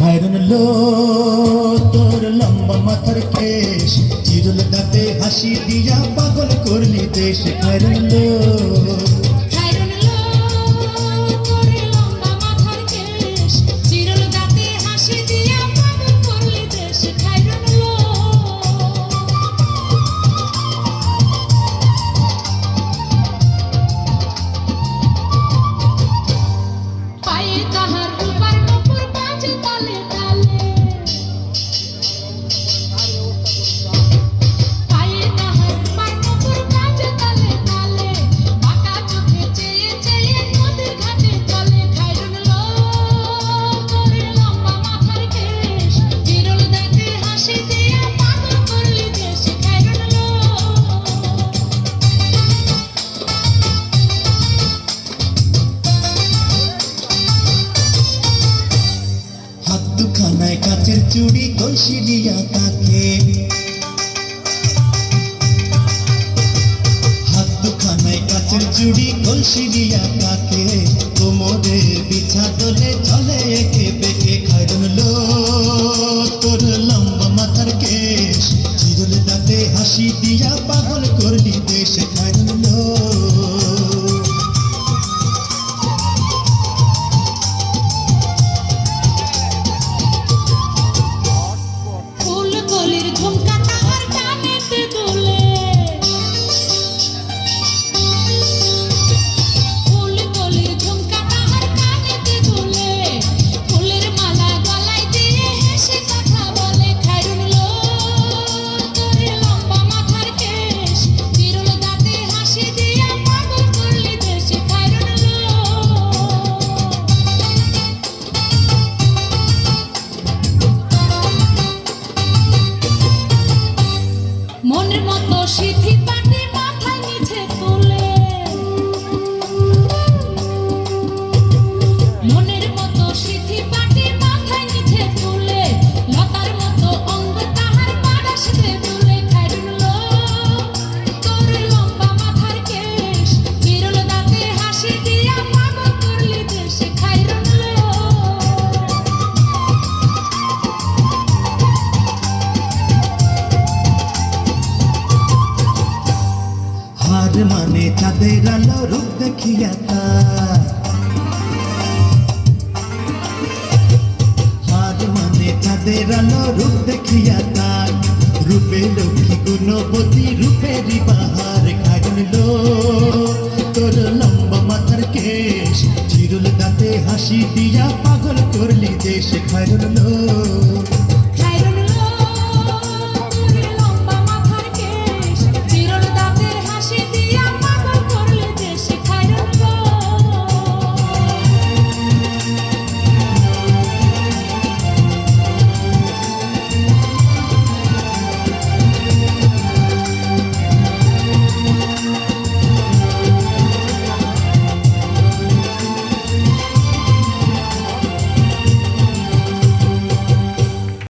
হায়রুন লো, তোর লম্বা মাথার কেশ। চিরুল দাঁতে হাসি দিয়া পাগল করলি দেশ। হায়রুন লো দুখানায় কাচের চুড়ি কলসি দিয়া তাকে। হাত দুখানায় কাচের চুড়ি কলসি দিয়া তাকে। কোমরে বিছা দলে চলে একে বেঁকে খাইরন লো তোর লম্বা মাথার কেশ। চিরল দাঁতে হাসি দিয়া পাগল করলি দেশ খাইরন মানে চাঁদের আলো রূপ দেখিয়া তার। হার মানে চাঁদের আলো রূপ দেখিয়া তার। রূপে লক্ষ্মী গুণবতী রূপেরই বাহার খাইল। তোর লম্বা মাথার কেশ চিরুল দাঁতে হাসি দিয়া পাগল করলি দেশ খাইল।